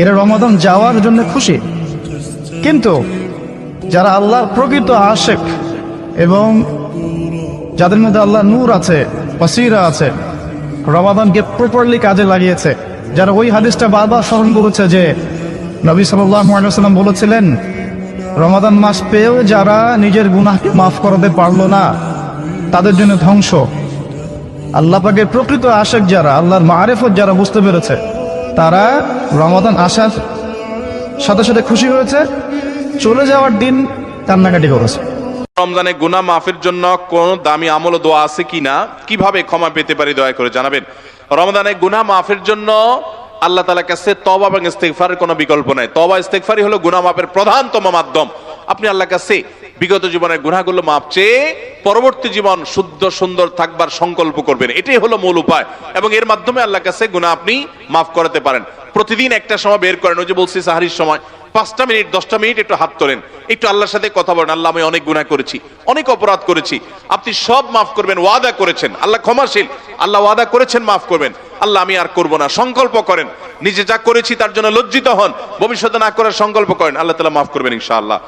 এরা রমাদান যাওয়ার জন্য খুশি। কিন্তু যারা আল্লাহর প্রকৃত আশেক এবং যাদের মধ্যে আল্লাহ নূর আছে, বসিরা আছে, রমাদানকে প্রপারলি কাজে লাগিয়েছে, যারা ওই হাদিসটা বারবার স্মরণ করেছে যে নবী সাল্লাম বলেছিলেন, রমাদান মাস পেয়েও যারা নিজের গুনাহকে মাফ করাতে পারল না, তাদের জন্য ধ্বংস। আল্লাহ প্রকৃত আশেক যারা, আল্লাহর মারেফত যারা বুঝতে পেরেছে তারা রমাদান আসার সাথে সাথে খুশি হয়েছে। চলে যাওয়ার দিন কান্নাকাটি করেছে। রমজানে মাফের জন্য কোন দামি আমল দোয়া আছে কিনা কীভাবে ক্ষমা পেতে পারি দয়া করে জানাবেন। রমজানে গুনাহ মাফের জন্য আল্লাহ তাআলার কাছে তওবা এবং ইস্তেগফারের কোনো বিকল্প নাই। তওবা, ইস্তেগফারই হলো গুনাহ মাফের প্রধানতম মাধ্যম। আপনি আল্লাহর কাছে বিগত জীবনের গুনাহগুলো মাপ চেয়ে পরবর্তী জীবন শুদ্ধ, সুন্দর থাকবার সংকল্প করবেন। এটাই হলো মূল উপায়। এবং এর মাধ্যমে আল্লাহর কাছে গুনাহ আপনি মাফ করাতে পারেন। প্রতিদিন একটা সময় বের করেন, ওই যে বলছি সাহারির সময়, পাঁচটা মিনিট, দশটা মিনিট একটু হাত তোলেন। একটু আল্লাহর সাথে কথা বলেন, আল্লাহ আমি অনেক গুনাহ করেছি, অনেক অপরাধ করেছি। আপনি সব মাফ করবেন, ওয়াদা করেছেন। আল্লাহ ক্ষমাশীল, আল্লাহ ওয়াদা করেছেন, মাফ করবেন। আল্লাহ আমি আর করব না, সংকল্প করেন। নিজে যা করেছি তার জন্য লজ্জিত হন, ভবিষ্যতে না করার সংকল্প করেন। আল্লাহ তালা মাফ করবেন ইনশাআল্লাহ।